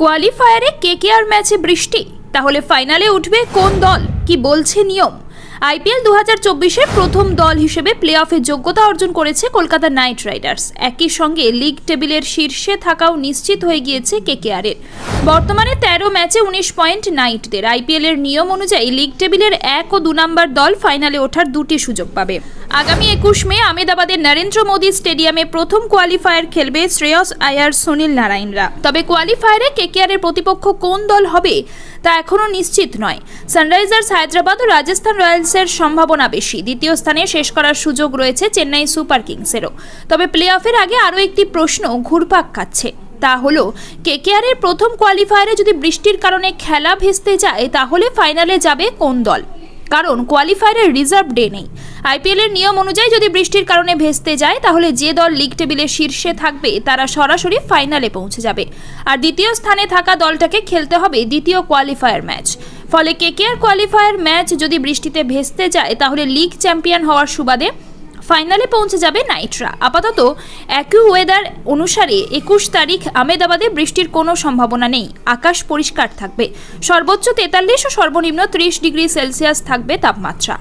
কোয়ালিফায়ারে কে কে আর ম্যাচে বৃষ্টি? তাহলে ফাইনালে উঠবে কোন দল? কি বলছে নিয়ম? আইপিএল দু হাজার চব্বিশের প্রথম দল হিসেবে প্লে অফে যোগ্যতা অর্জন করেছে কলকাতা নাইট রাইডার্স। একই সঙ্গে লিগ টেবিলের শীর্ষে থাকাও নিশ্চিত হয়ে গিয়েছে কেকেআরের। বর্তমানে তেরো ম্যাচে উনিশ পয়েন্ট নাইটদের। আইপিএল এর নিয়ম অনুযায়ী লিগ টেবিলের এক ও দু নম্বর দল ফাইনালে ওঠার দুটি সুযোগ পাবে। আগামী একুশ মে আহমেদাবাদের নরেন্দ্র মোদী স্টেডিয়ামে প্রথম কোয়ালিফায়ার খেলবে শ্রেয়স আয়ার, সুনীল নারায়ণরা। তবে কোয়ালিফায়ারে কেকেআর এর প্রতিপক্ষ কোন দল হবে তা এখনও নিশ্চিত নয়। সানরাইজার্স হায়দ্রাবাদ ও রাজস্থান রয়্যালসের সম্ভাবনা বেশি। দ্বিতীয় স্থানে শেষ করার সুযোগ রয়েছে চেন্নাই সুপার কিংসেরও। তবে প্লে অফের আগে আরও একটি প্রশ্ন ঘুরপাক খাচ্ছে। তা হলো, কেকেআরের প্রথম কোয়ালিফায়ারে যদি বৃষ্টির কারণে খেলা ভেস্তে যায়, তাহলে ফাইনালে যাবে কোন দল? কারণ কোয়ালিফায়ারের রিজার্ভ ডে নেই। আইপিএলের নিয়ম অনুযায়ী যদি বৃষ্টির কারণে ভেস্তে যায়, তাহলে যে দল লিগ টেবিলের শীর্ষে থাকবে, তারা সরাসরি ফাইনালে পৌঁছে যাবে। আর দ্বিতীয় স্থানে থাকা দলটাকে খেলতে হবে দ্বিতীয় কোয়ালিফায়ার ম্যাচ। ফলে কেকেআর কোয়ালিফায়ার ম্যাচ যদি বৃষ্টিতে ভেস্তে যায়, তাহলে লিগ চ্যাম্পিয়ন হওয়ার সুবাদে ফাইনালে পৌঁছে যাবে নাইটরা। আপাতত একই ওয়েদার অনুসারে একুশ তারিখ আমেদাবাদে বৃষ্টির কোনো সম্ভাবনা নেই। আকাশ পরিষ্কার থাকবে। সর্বোচ্চ তেতাল্লিশ ও সর্বনিম্ন ত্রিশ ডিগ্রি সেলসিয়াস থাকবে তাপমাত্রা।